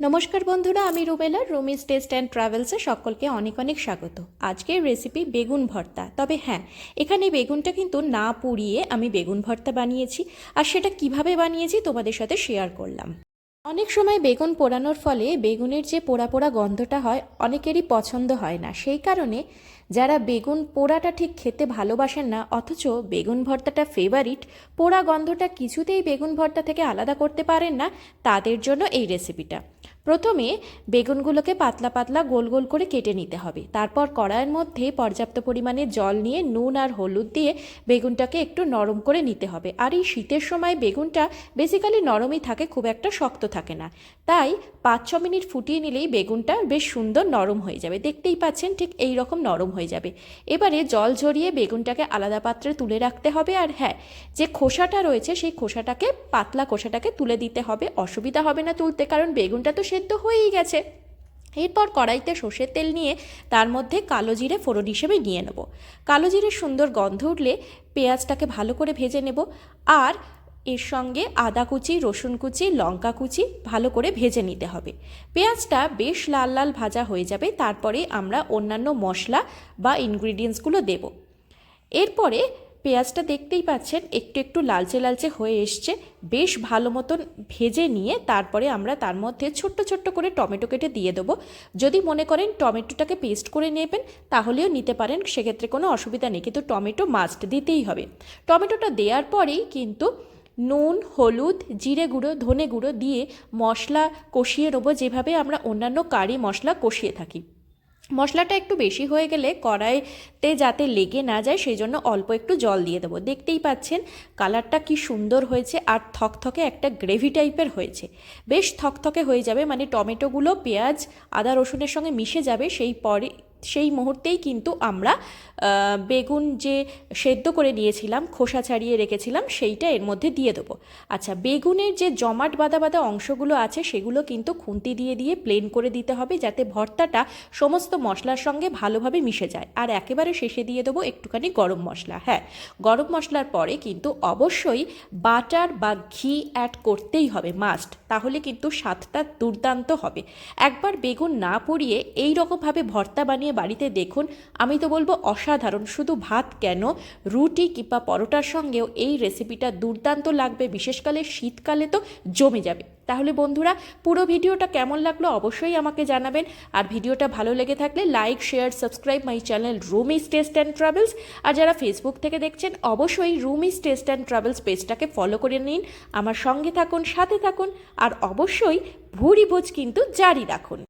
নমস্কার বন্ধুরা, আমি রুবেলা রুমিস টেস্ট অ্যান্ড ট্রাভেলসে সকলকে অনেক অনেক স্বাগত। আজকের রেসিপি বেগুন ভর্তা। তবে হ্যাঁ এখানে বেগুনটা কিন্তু না পুড়িয়ে আমি বেগুন ভর্তা বানিয়েছি। আর সেটা কীভাবে বানিয়েছি তোমাদের সাথে শেয়ার করলাম। অনেক সময় বেগুন পোড়ানোর ফলে বেগুনের যে পোড়া পোড়া গন্ধটা হয়, অনেকেরই পছন্দ হয় না। সেই কারণে যারা বেগুন পোড়াটা ঠিক খেতে ভালোবাসেন না, অথচ বেগুন ভর্তাটা ফেভারিট পোড়া গন্ধটা কিছুতেই বেগুন ভর্তা থেকে আলাদা করতে পারেন না, তাদের জন্য এই রেসিপিটা প্রথমে বেগুনগুলোকে পাতলা পাতলা গোল গোল করে কেটে নিতে হবে। তারপর কড়াইয়ের মধ্যে পর্যাপ্ত পরিমাণে জল নিয়ে নুন আর হলুদ দিয়ে বেগুনটাকে একটু নরম করে নিতে হবে। আর এই শীতের সময় বেগুনটা বেসিক্যালি নরমই থাকে, খুব একটা শক্ত থাকে না। তাই পাঁচ ছ মিনিট ফুটিয়ে নিলেই বেগুনটা বেশ সুন্দর নরম হয়ে যাবে। দেখতেই পাচ্ছেন ঠিক এই রকম নরম হয়ে যাবে। এবারে জল ঝরিয়ে বেগুনটাকে আলাদা পাত্রে তুলে রাখতে হবে। আর হ্যাঁ যে খোসাটা রয়েছে সেই খোসাটাকে, পাতলা খোসাটাকে তুলে দিতে হবে। অসুবিধা হবে না তুলতে, কারণ বেগুনটা তো সেদ্ধ হয়েই গেছে। এরপর কড়াইতে সর্ষের তেল নিয়ে তার মধ্যে কালো জিরে ফোড়ন হিসেবে নিয়ে নেব। কালো জিরের সুন্দর গন্ধ উঠলে পেঁয়াজটাকে ভালো করে ভেজে নেব। আর এর সঙ্গে আদা কুচি, রসুন কুচি, লঙ্কা কুচি ভালো করে ভেজে নিতে হবে। পেঁয়াজটা বেশ লাল লাল ভাজা হয়ে যাবে, তারপরে আমরা অন্যান্য মশলা বা ইনগ্রিডিয়েন্টসগুলো দেব। এরপরে পেঁয়াজটা দেখতেই পাচ্ছেন, একটু একটু লালচে লালচে হয়ে এসছে। বেশ ভালো মতন ভেজে নিয়ে তারপরে আমরা তার মধ্যে ছোট্ট ছোট্ট করে টমেটো কেটে দিয়ে দেবো। যদি মনে করেন টমেটোটাকে পেস্ট করে নেবেন, তাহলেও নিতে পারেন, সেক্ষেত্রে কোনো অসুবিধা নেই, কিন্তু টমেটো মাস্ট দিতেই হবে। টমেটোটা দেওয়ার পরেই কিন্তু নুন, হলুদ, জিরে গুঁড়ো, ধনে গুঁড়ো দিয়ে মশলা কষিয়ে নেব, যেভাবে আমরা অন্যান্য কারি মশলা কষিয়ে থাকি। মশলাটা একটু বেশি হয়ে গেলে কড়াইতে যাতে লেগে না যায়, সেই জন্য অল্প একটু জল দিয়ে দেবো। দেখতেই পাচ্ছেন কালারটা কি সুন্দর হয়েছে আর থকথকে একটা গ্রেভি টাইপের হয়েছে। বেশ থকথকে হয়ে যাবে মানে টমেটোগুলো, পেঁয়াজ, আদা, রসুনের সঙ্গে মিশে যাবে, সেই পরে সেই মুহূর্তেই কিন্তু আমরা বেগুন যে সেদ্ধ করে নিয়েছিলাম, খোসা ছাড়িয়ে রেখেছিলাম, সেইটা এর মধ্যে দিয়ে দেবো। আচ্ছা বেগুনের যে জমাট বাদা বাদা অংশগুলো আছে, সেগুলো কিন্তু খুন্তি দিয়ে দিয়ে প্লেন করে দিতে হবে যাতে ভর্তাটা সমস্ত মশলার সঙ্গে ভালোভাবে মিশে যায়। আর একেবারে শেষে দিয়ে দেবো একটুখানি গরম মশলা। হ্যাঁ গরম মশলার পরে কিন্তু অবশ্যই বাটার বা ঘি অ্যাড করতেই হবে মাস্ট তাহলে কিন্তু স্বাদটা দুর্দান্ত হবে। একবার বেগুন না পুড়িয়ে এই রকমভাবে ভর্তা বানিয়ে বাড়িতে দেখুন, আমি তো বলব অসাধারণ। শুধু ভাত কেন? রুটি কিংবা পরোটার সঙ্গেও এই রেসিপিটা দুর্দান্ত লাগবে। বিশেষকালে শীতকালে তো জমে যাবে। তাহলে বন্ধুরা, পুরো ভিডিওটা কেমন লাগল অবশ্যই আমাকে জানাবেন। আর ভিডিওটা ভালো লেগে থাকলে like share subscribe my channel Rumi's taste and travels আর যারা ফেসবুক থেকে দেখছেন, অবশ্যই রুমিস টেস্ট অ্যান্ড ট্রাভেলস পেজটাকে ফলো করে নিন। আমার সঙ্গে থাকুন, সাথে থাকুন। আর অবশ্যই ভুরি ভোজ কিন্তু জারি রাখুন।